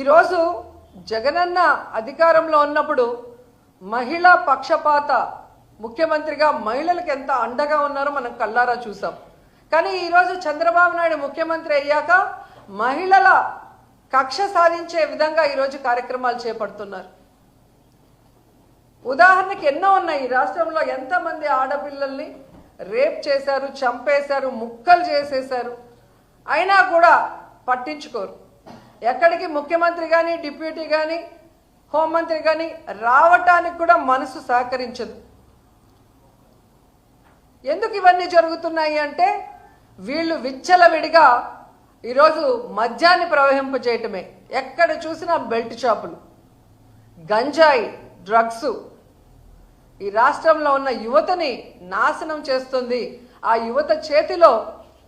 ఈరోజు జగనన్న అధికారంలో ఉన్నప్పుడు మహిళా పక్షపాత ముఖ్యమంత్రిగా మహిళలకు ఎంత అండగా ఉన్నారో మనం కల్లారా చూసాం. కానీ ఈరోజు చంద్రబాబు నాయుడు ముఖ్యమంత్రి అయ్యాక మహిళల కక్ష సాధించే విధంగా ఈరోజు కార్యక్రమాలు చేపడుతున్నారు. ఉదాహరణకి ఎన్నో ఉన్నాయి. ఈ రాష్ట్రంలో ఎంతమంది ఆడపిల్లల్ని రేప్ చేశారు చంపేశారు ముక్కలు చేసేశారు. అయినా కూడా పట్టించుకోరు. ఎక్కడికి ముఖ్యమంత్రి కానీ డిప్యూటీ కానీ హోంమంత్రి కానీ రావటానికి కూడా మనసు సహకరించదు. ఎందుకు ఇవన్నీ జరుగుతున్నాయి అంటే వీళ్ళు విచ్చలవిడిగా ఈరోజు మద్యాన్ని ప్రవహింపజేయటమే ఎక్కడ చూసినా బెల్ట్ షాపులు గంజాయి డ్రగ్స్. ఈ రాష్ట్రంలో ఉన్న యువతని నాశనం చేస్తుంది. ఆ యువత చేతిలో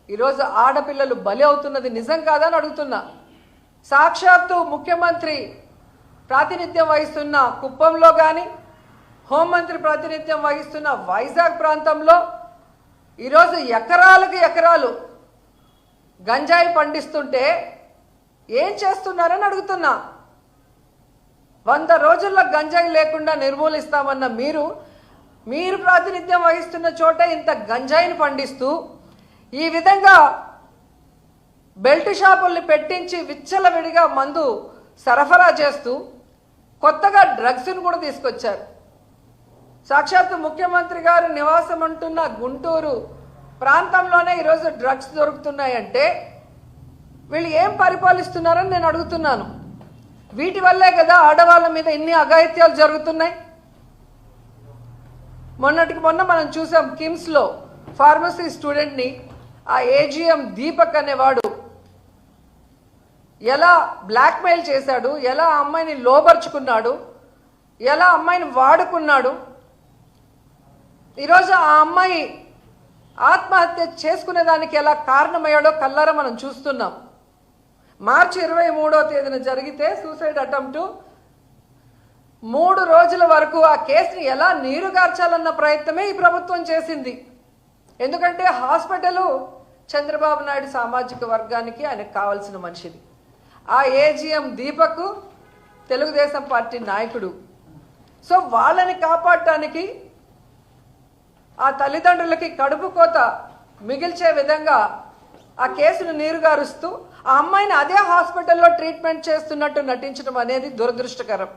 ఈరోజు ఆడపిల్లలు బలి అవుతున్నది నిజం కాదని అడుగుతున్నా. సాక్షాత్తు ముఖ్యమంత్రి ప్రాతినిధ్యం వహిస్తున్న కుప్పంలో కానీ హోంమంత్రి ప్రాతినిధ్యం వహిస్తున్న వైజాగ్ ప్రాంతంలో ఈరోజు ఎకరాలకు ఎకరాలు గంజాయి పండిస్తుంటే ఏం చేస్తున్నారని అడుగుతున్నా. వంద రోజుల్లో గంజాయి లేకుండా నిర్మూలిస్తామన్న మీరు మీరు ప్రాతినిధ్యం వహిస్తున్న చోట ఇంత గంజాయిని పండిస్తూ ఈ విధంగా బెల్ట్ షాపుల్ని పెట్టించి విచ్చలవిడిగా మందు సరఫరా చేస్తూ కొత్తగా డ్రగ్స్ను కూడా తీసుకొచ్చారు. సాక్షాత్తు ముఖ్యమంత్రి గారు నివాసం అంటున్న గుంటూరు ప్రాంతంలోనే ఈరోజు డ్రగ్స్ దొరుకుతున్నాయంటే వీళ్ళు ఏం పరిపాలిస్తున్నారని నేను అడుగుతున్నాను. వీటి వల్లే కదా ఆడవాళ్ళ మీద ఇన్ని అఘాయిత్యాలు జరుగుతున్నాయి. మొన్నటికి మొన్న మనం చూసాం కిమ్స్లో ఫార్మసీ స్టూడెంట్ని ఆ ఏజిఎం దీపక్ అనేవాడు ఎలా బ్లాక్మెయిల్ చేశాడు ఎలా ఆ అమ్మాయిని లోబర్చుకున్నాడు ఎలా అమ్మాయిని వాడుకున్నాడు. ఈరోజు ఆ అమ్మాయి ఆత్మహత్య చేసుకునే దానికి ఎలా కారణమయ్యాడో కల్లారా మనం చూస్తున్నాం. మార్చి ఇరవై మూడో తేదీన జరిగితే సూసైడ్ అటెంప్ట్ మూడు రోజుల వరకు ఆ కేసుని ఎలా నీరుగార్చాలన్న ప్రయత్నమే ఈ ప్రభుత్వం చేసింది. ఎందుకంటే హాస్పిటల్ చంద్రబాబు నాయుడు సామాజిక వర్గానికి ఆయనకు కావాల్సిన మనిషిది. ఆ ఏజిఎం దీపక్ తెలుగుదేశం పార్టీ నాయకుడు. సో వాళ్ళని కాపాడటానికి ఆ తల్లిదండ్రులకి కడుపు కోత మిగిల్చే విధంగా ఆ కేసును నీరుగారుస్తూ ఆ అమ్మాయిని అదే హాస్పిటల్లో ట్రీట్మెంట్ చేస్తున్నట్టు నటించడం అనేది దురదృష్టకరం.